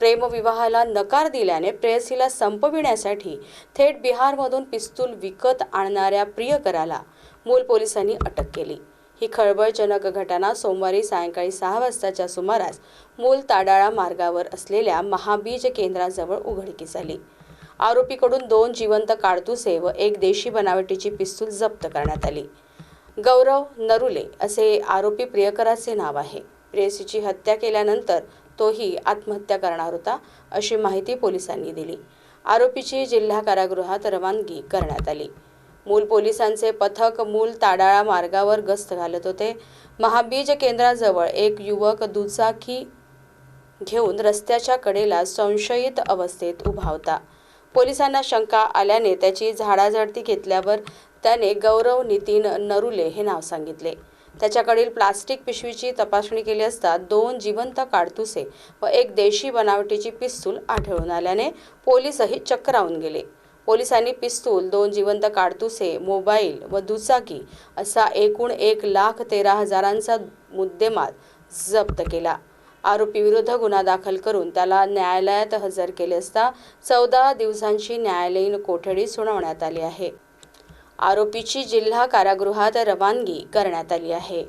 प्रेमविवाहाला नकार दिल्याने प्रेयसीला संपविण्यासाठी थेट बिहारमधून पिस्तूल विकत आणणाऱ्या प्रियकराला मूल पोलिसांनी अटक केली. ही खळबळजनक घटना सोमवारी सायंकाळी सहा वाजताच्या सुमारास मूल ताडाळा मार्गावर असलेल्या महाबीज केंद्राजवळ उघडकीस आली. आरोपीकडून दोन जिवंत काडतुसे व एक देशी बनावटीची पिस्तूल जप्त करण्यात आली. गौरव नरुले असे आरोपी प्रियकराचे नाव आहे. प्रेयसीची हत्या केल्यानंतर तोही आत्महत्या करणार होता अशी माहिती पोलिसांनी दिली. आरोपीची जिल्हा कारागृहात रवानगी करण्यात आली. मूल पोलिसांचे पथक मूल ताडाळा मार्गावर गस्त घालत होते. महाबीज केंद्राजवळ एक युवक दुचाकी घेऊन रस्त्याच्या कडेला संशयित अवस्थेत उभा होता. पोलिसांना शंका आल्याने त्याची झाडाझडती घेतल्यावर त्याने गौरव नितीन नरुले हे नाव सांगितले. त्याच्याकडील प्लास्टिक पिशवीची तपासणी केली असता दोन जिवंत काडतुसे व एक देशी बनावटीची पिस्तूल आढळून आल्याने पोलीसही चक्रावून गेले. पोलिसांनी पिस्तूल दोन जिवंत काडतुसे मोबाईल व दुचाकी असा एकूण एक लाख तेरा हजारांचा मुद्देमाल जप्त केला. आरोपीविरुद्ध गुन्हा दाखल करून त्याला न्यायालयात हजर केले असता चौदा दिवसांची न्यायालयीन कोठडी सुनावण्यात आली आहे. आरोपीची जिल्हा कारागृहात रवानगी करण्यात आली आहे.